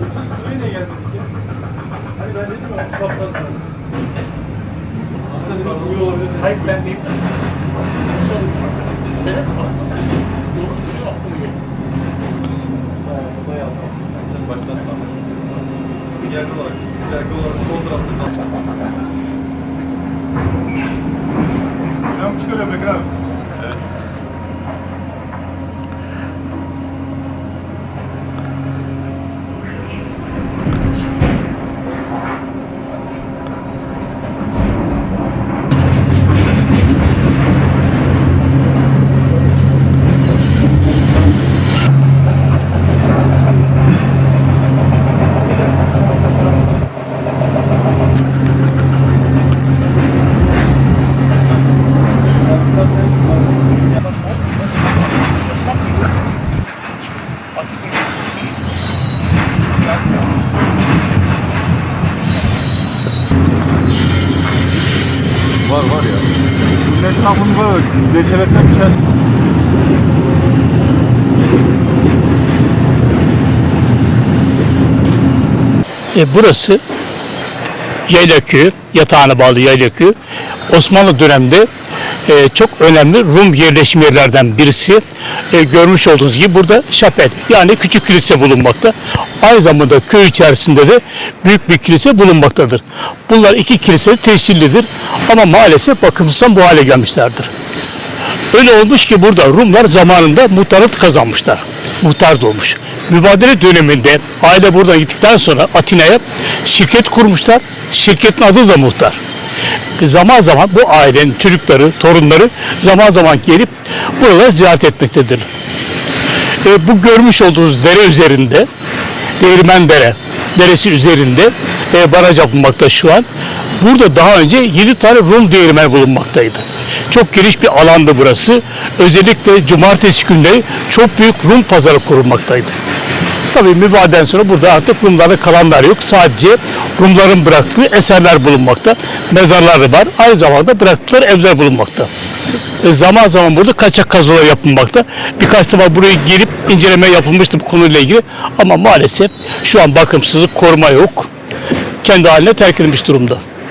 Buraya niye gelmedik ya? Hani ben dedim ya, kapatmaz mı? Hatta dedim, uyu. Hayır, ben değil. Aşağı uçmak. Sene kapatmaz. Yolun suyu aklım yok. Bayağı, bayağı. Baştan sağlamış. Bir yer olarak, sergi olarak sol tarafta kalmış. Ben bu çıkarıyorum Bekir abi. Var var ya. Bunun etrafını böyle leşelesem bir şey. E, burası Yaylakköy, yatağına bağlı Yaylakköy. Osmanlı döneminde e, çok önemli Rum yerleşim yerlerden birisi. E, görmüş olduğunuz gibi burada şapel yani küçük kilise bulunmakta. Aynı zamanda köy içerisinde de büyük bir kilise bulunmaktadır. Bunlar iki kilise tescillidir ama maalesef bakımsızdan bu hale gelmişlerdir. Öyle olmuş ki burada Rumlar zamanında muhtarlık kazanmışlar. Muhtar da olmuş. Mübadele döneminde aile buradan gittikten sonra Atina'ya şirket kurmuşlar. Şirketin adı da muhtar. Zaman zaman bu ailenin çocukları, torunları zaman zaman gelip buraları ziyaret etmektedir. E, bu görmüş olduğunuz dere üzerinde, Değirmen Dere, deresi üzerinde e, baraj yapılmakta şu an. Burada daha önce 7 tane Rum değirmeni bulunmaktaydı. Çok geniş bir alandı burası. Özellikle cumartesi günleri çok büyük Rum pazarı kurulmaktaydı. Tabii mübaden sonra burada artık Rumlarda kalanlar yok. Sadece Rumların bıraktığı eserler bulunmakta. Mezarları var. Aynı zamanda bıraktıkları evler bulunmakta. E, zaman zaman burada kaçak kazılar yapılmakta. Birkaç defa buraya gelip inceleme yapılmıştı bu konuyla ilgili. Ama maalesef şu an bakımsızlık, koruma yok. Kendi haline terk edilmiş durumda.